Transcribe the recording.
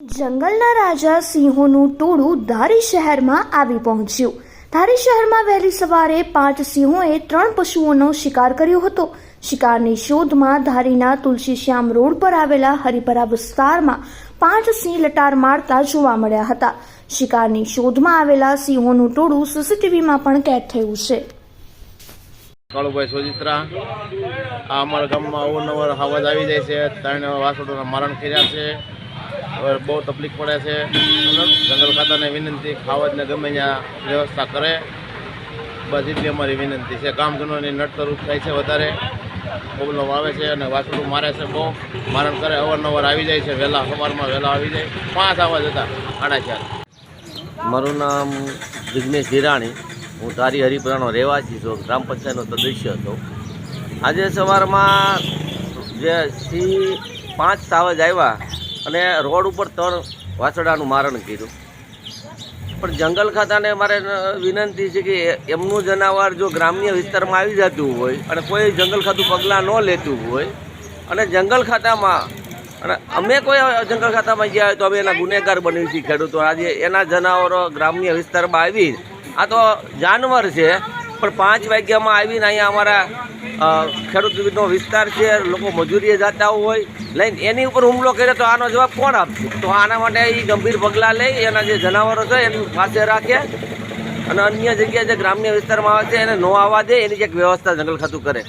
જંગલના રાજા સિંહોનું ટોળું ધારી શહેરમાં આવી પહોંચ્યું. ધારી શહેરમાં વહેલી સવારે પાંચ સિંહોએ ત્રણ પશુઓનો શિકાર કર્યો હતો. શિકારની શોધમાં ધારીના તુલસીશ્યામ રોડ પર આવેલા હરિપરા વિસ્તારમાં પાંચ સિંહ લટાર મારતા જોવા મળ્યા હતા. શિકારની શોધમાં આવેલા સિંહોનું ટોળું સીસીટીવીમાં પણ કેદ થયું છે. કાળુભાઈ સોજિત્રા, આ અમારા ગામમાં અવનવર હવાજ આવી જાય છે. ત્રણ વાસણોના મરણ કર્યા છે. હવે બહુ તકલીફ પડે છે. જંગલ ખાતાને વિનંતી, ખાવાજને ગમે ત્યાં વ્યવસ્થા કરે. બસ એટલી અમારી વિનંતી છે. કામધનોની નડતરૂપ થાય છે વધારે. પ્રોબ્લેમ આવે છે અને વાસણું મારે છે બહુ. મારણ કરે, અવારનવાર આવી જાય છે. વહેલા સવારમાં વહેલા આવી જાય. પાંચ આવા જતા આડા ચાર. મારું નામ જિગ્નેશ હિરાણી. હું તારી હરિપુરાનો રહેવાસી છું. ગ્રામ પંચાયતનો સદસ્ય હતો. આજે સવારમાં જે સિંહ પાંચ સાવજ આવ્યા અને રોડ ઉપર ત્રણ વાછડાનું મારણ કર્યું. પણ જંગલ ખાતાને મારે વિનંતી છે કે એમનું જનાવર જો ગ્રામ્ય વિસ્તારમાં આવી જતું હોય અને કોઈ જંગલ ખાતું પગલાં ન લેતું હોય અને જંગલ ખાતામાં, અને અમે કોઈ જંગલ ખાતામાં ગયા હોય તો અમે એના ગુનેગાર બની છીએ ખેડૂતો. આજે એના જનાવરો ગ્રામ્ય વિસ્તારમાં આવી. આ તો જાનવર છે. પણ પાંચ વાગ્યામાં આવીને અહીંયા અમારા ખેડૂતનો વિસ્તાર છે, લોકો મજૂરીએ જતા હોય, લઈને એની ઉપર હુમલો કર્યો તો આનો જવાબ કોણ આપશે? તો આના માટે એ ગંભીર પગલાં લઈ એના જે જનાવરો છે એની પાસે રાખે અને અન્ય જગ્યાએ જે ગ્રામ્ય વિસ્તારમાં આવે છે એને ન આવવા દે, એની એક વ્યવસ્થા જંગલ ખાતું કરે.